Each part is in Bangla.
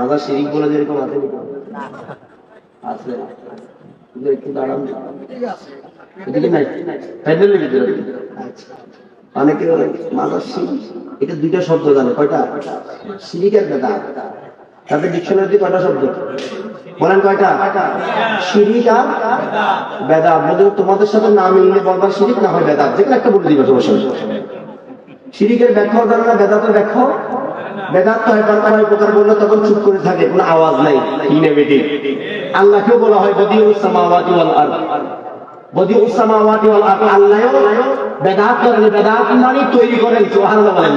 মাজার শিরিক বলে যেরকম আছে আছে। আচ্ছা। মাজার এটা দুইটা শব্দ জানে। কয়টা? কয়টা শব্দ? বলেন কয়টা? বেদা। তোমাদের সাথে না মিললে বলবা শিরিক না হয় বেদা? যেগুলো একটা বলে দিবে, সমস্যা। শিরিকের ব্যাখ্যাও জানে না, বেদাতের ব্যাখ্যাও বেদাত প্রকার বললে তখন চুপ করে থাকে কোনো আওয়াজ নাই। ইনেভিটিভ আল্লাহকেও বলা হয় সামাওয়াতি ওয়াল বদিউস সামাওয়াতি ওয়াল আরদ আল্লাহও বেদাত করেন বেদাত মানে তৈরি করেন সুবহানাল্লাহ বলেন।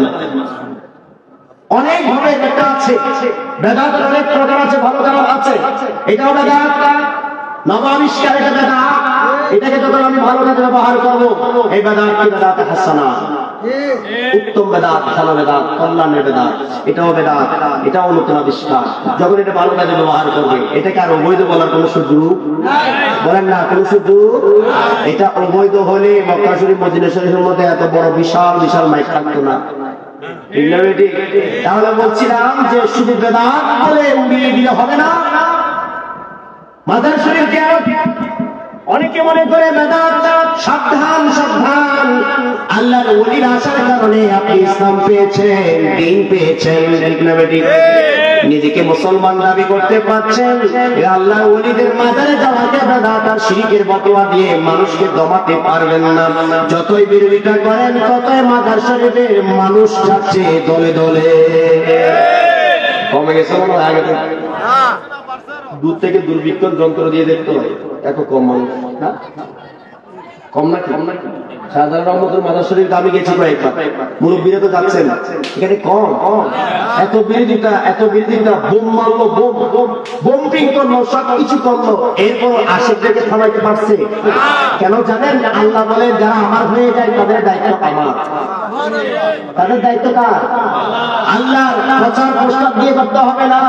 অনেক ভাবে একটা আছে বেদাতের অনেক প্রকার আছে ভালো খারাপ আছে। এটাও বেদাত নব আবিষ্কার এটা বেদাত এটাকে যখন আমি ভালো কাজে ব্যবহার করব এই বেদাত কি বেদাত হাসানা। উত্তম বেদাত ভালো বেদাত, কল্যাণের বেদাত, এটাও বেদাত, এটাও নতুন আবিষ্কার। যখন এটা ভালো কাজে ব্যবহার করবে, এটাকে আর অবৈধ বলার কোনো সুযোগ বলেন না, কোনো সুযোগ? এটা অবৈধ হলে মক্কা শরীফ, মদিনা শরীফের মধ্যে এত বড় বিশাল বিশাল মাইক থাকতো না? তাহলে বলছিলাম যে শুধু বেদাত বলে উড়িয়ে দিলে হবে না। মাদার শরীফকে অনেকে মনে করে সাবধান সাবধান। আল্লাহর ওলির আসার কারণে আপনি ইসলাম পেয়েছেন দিন পেয়েছেন নিজেকে মুসলমান দাবি করতে পারছেন। এ আল্লাহর ওলিদের মাজারে যাওয়াকে বেদাত আর শিরিকের বতোয়া দিয়ে মানুষকে দমাতে পারবেন না। যতই বিরোধিতা করেন ততই মাদার শরীফে মানুষ যাচ্ছে দলে দলে। কমে গেছে আগে দূর থেকে দুর্বৃক্ষণ যন্ত্র দিয়ে দেখতে হয় এত কম মানুষ কম না? কম না সাধারণ মাদার আমি গেছি কয়েকবার। মুরব্বীরা তো যাচ্ছেন। এখানে কম। এত বিরোধিতা এত বিরোধিতা, বোম মারলো, বোম বোম করল এরপর থামাইতে পারছে। কেন জানেন? আল্লাহ বলে যারা আমার হয়ে যায়, তাদের দায়িত্ব আমার। তাদের দায়িত্ব কার? আল্লাহ প্রচার প্রস্তাব দিয়ে করতে হবে না।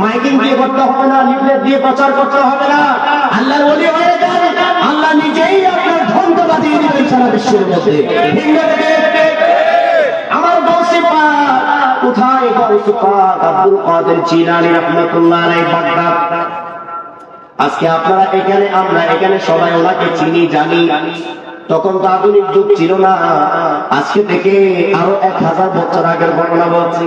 মাইকিং দিয়ে করতে হবে না লিফলেট দিয়ে প্রচার করতে হবে না। আল্লাহর ওলি হয়ে যান, আল্লাহ নিজেই আপনার ধ্বংস বাজিয়ে দিবেন সারা বিশ্বের মধ্যে? আমার গৌসে পাক কোথায় পাক আব্দুল কাদের রাহমাতুল্লাহ আলাইহি, বাগদাদ। আজকে আপনারা এখানে, আমরা এখানে সবাই ওনাকে চিনি, জানি। তখন তো আধুনিক যুগ ছিল না। আজকে থেকে আরও এক হাজার বছর আগের ঘটনা বলছি।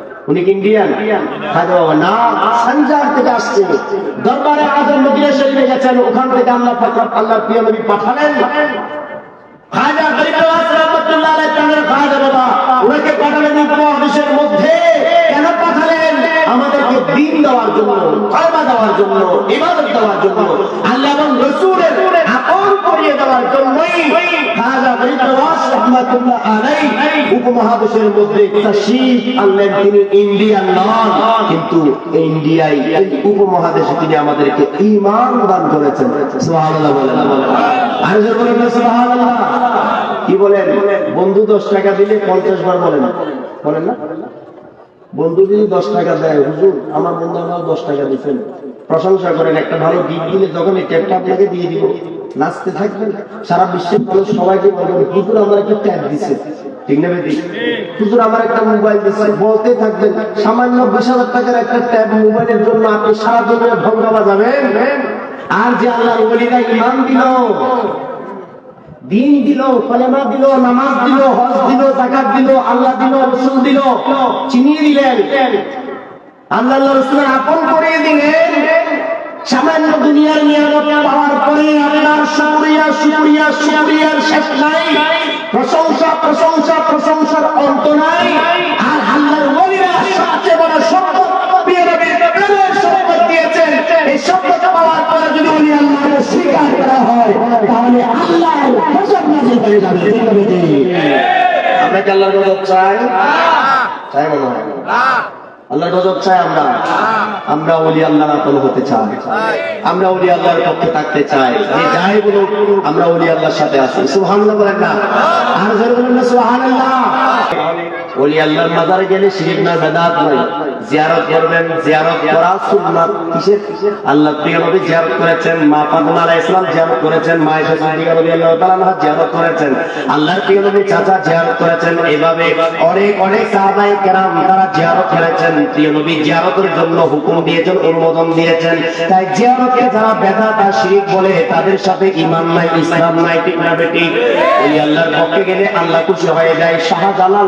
উনি ইন্ডিয়ান না সানজার থেকে আসছে। দরবারে আজম শরীফে গেছেন ওখান থেকে আল্লাহ পাক আল্লাহর প্রিয় নবী পাঠালেন। আমাদেরকে দিন দেওয়ার জন্য আল্লাহ এবং আপন করিয়ে দেওয়ার জন্যই খাজা গরিবাস উপমহাদেশের মধ্যে আনলেন তিনি ইন্ডিয়ান নন। কিন্তু উপমহাদেশে তিনি আমাদেরকে দান করেছেন। কি বলেন? বন্ধু দশ টাকা দিলে পঞ্চাশ বার বলেন। বলেন না। বন্ধু যদি দশ টাকা দেয়, হুজুর, আমার বন্ধু আমাকে দশ টাকা দিচ্ছেন প্রশংসা করেন একটা ভালো গীত দিলে তখন এই ট্যাপটা আপনাকে দিয়ে দিব। নাচতে থাকবেন, সারা বিশ্বের মানুষ সবাইকে বলবেন, হুজুর আমার একটা ট্যাপ দিচ্ছে ঠিক না হুজুর আমার একটা মোবাইল দিচ্ছে বলতে থাকবেন, সামান্য বিশ হাজার টাকার একটা মোবাইলের জন্য আপনি সারা বাজাবেন আর যে ওলিরা দিল, দিন দিল, কলেমা দিল, নামাজ দিল, হজ দিল জাকাত দিল, আল্লাহ দিল, রসুল দিল চিনিয়ে দিলেন। আল্লাহ রসুলের আপন করে দিলেন। সামান্য দুনিয়ার নিয়ামত পাওয়ার পরে আপনার শুকরিয়া শুকরিয়া শুকরিয়ার শেষ নাই। প্রশংসা প্রশংসা প্রশংসার অন্ত নাই। আর আল্লাহর ওলিরা সবচেয়ে বড় সম্পদ দিয়েছেন। এই সম্পদ পাওয়ার পরে যদি উনি আল্লাহকে স্বীকার করা হয় তাহলে আল্লাহর গজব নাযিল হয়ে যাবে? আমরা কি আল্লাহর গজব চাই? চাই মনে হয়। আল্লাহর গজব চাই আমরা? আমরা ওলি আল্লাহর আপন হতে চাই। আমরা ওলি আল্লাহর পক্ষে থাকতে চাই। যে যাই বলুক, আমরা ওলি আল্লাহর সাথে আছি। সুবহানাল্লাহ বলেন না। আর যারা বলেন না সুবহানাল্লাহ। ওলি আল্লাহর মাজারে গেলে শিরিক না, বেদাত নয় জিয়ারত করবেন, জিয়ারত করা সুন্নাত। কিসের? আল্লাহ প্রিয় নবী জিয়ারত করেছেন, মা ফাতেমা আলাইহিস সালাম জিয়ারত করেছেন, মা আয়েশা সিদ্দিকা রাদিয়াল্লাহু তাআলা আনহা জিয়ারত করেছেন। আল্লাহর প্রিয় নবী চাচা জিয়ারত করেছেন এইভাবে অনেক অনেক সাহাবায়ে কেরাম তারা জিয়ারত করেছেন। প্রিয় নবী জিয়ারতের জন্য হুকুম দিয়েছেন, অনুমোদন দিয়েছেন। তাই জিয়ারতকে যারা বেদাত আর শিরিক বলে, তাদের সাথে ঈমান নাই, ইসলাম নাই, ঠিক না, বেটি? ওই আল্লাহর পক্ষে গেলে আল্লাহ খুশি হয়ে যায়। শাহজালাল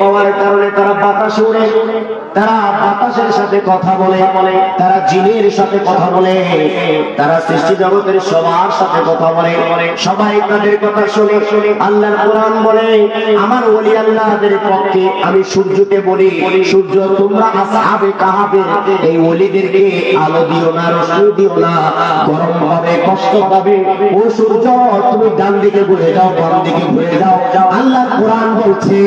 পাওয়ার কারণে তারা বাতাসে উড়ে। তারা বাতাসের সাথে কথা বলে, তারা জিনের সাথে কথা বলে, তারা সৃষ্টি জগতের সবার সাথে কথা বলে। সবাই তাদের কথা শুনে শুনে আল্লাহর কোরআন বলে, আমার ওলি আল্লাহদের পক্ষে আমি সূর্যকে বলি, সূর্য, তোমরা আসহাবে কাহাবে? এই ওলিদেরকে আলো দিও না, রশ্মি দিও না, গরম হবে কষ্ট পাবে ও সূর্য, তুমি ডান দিকে ঘুরে যাও, বাম দিকে ঘুরে যাও। আল্লাহ কোরআন বলছে,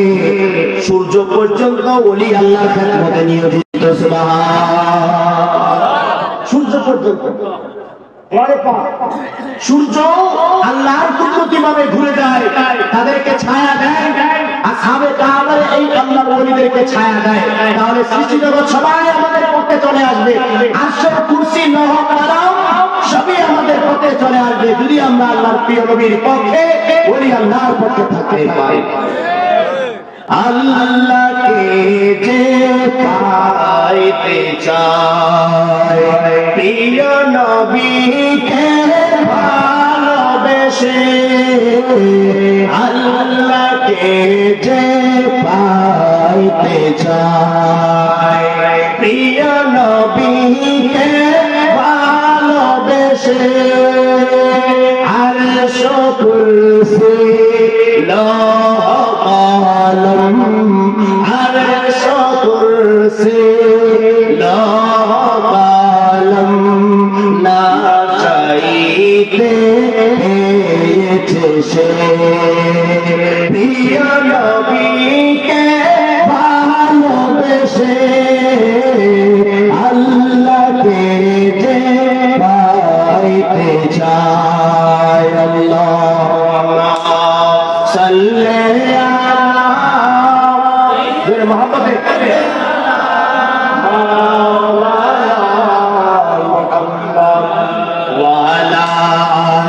সূর্য পর্যন্ত ওলি খেদমতে নিয়োজিত সূর্য পর্যন্ত। সূর্য আল্লাহর কুদরতি ঘুরে যায়, তাদেরকে ছায়া দেয়। আর সাবে এই আল্লাহর ওলিদেরকে ছায়া দেয়। তাহলে সৃষ্টি জগৎ সবাই আমাদের পক্ষে চলে আসবে। আসর কুরসি নহ কালাম, সবই আমাদের পক্ষে চলে আসবে। যদি আমরা আল্লাহর প্রিয় নবীর পক্ষে, ওলি আল্লাহর পক্ষে থাকতে পারি। আল্লাহকে যে পাইতে চায়। প্রিয় নবীকে ভালোবেসে আল্লাহকে যে পাইতে চায়।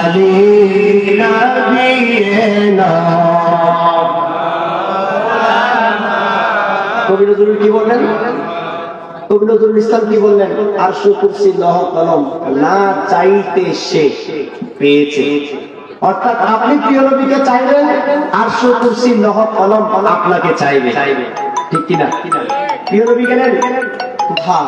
آل نبينا কবি নজরুল কি বললেন কবি নজরুল ইসলাম কি বললেন আর কুরসি লহ কলম না চাইতে সে পেয়েছে অর্থাৎ আপনি প্রিয় নবীকে চাইবেন আর কুরসি লহ কলম আপনাকে চাইবে ঠিক কিনা প্রিয় নবী গেলেন কোথায়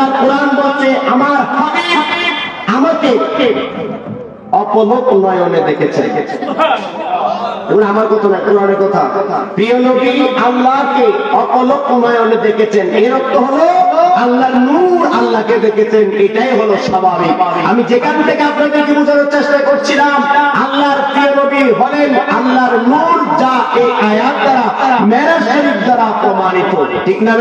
আল্লাহ কোরআন বলছে, আমার আমাকে অপলক নয়নে দেখেছে আমি যেখান থেকে আপনাদেরকে বোঝানোর চেষ্টা করছিলাম, আল্লাহর প্রিয় নবী হলেন আল্লাহর নূর যা এই আয়াত দ্বারা, মেরাজ শরীফ দ্বারা প্রমাণিত। ঠিক না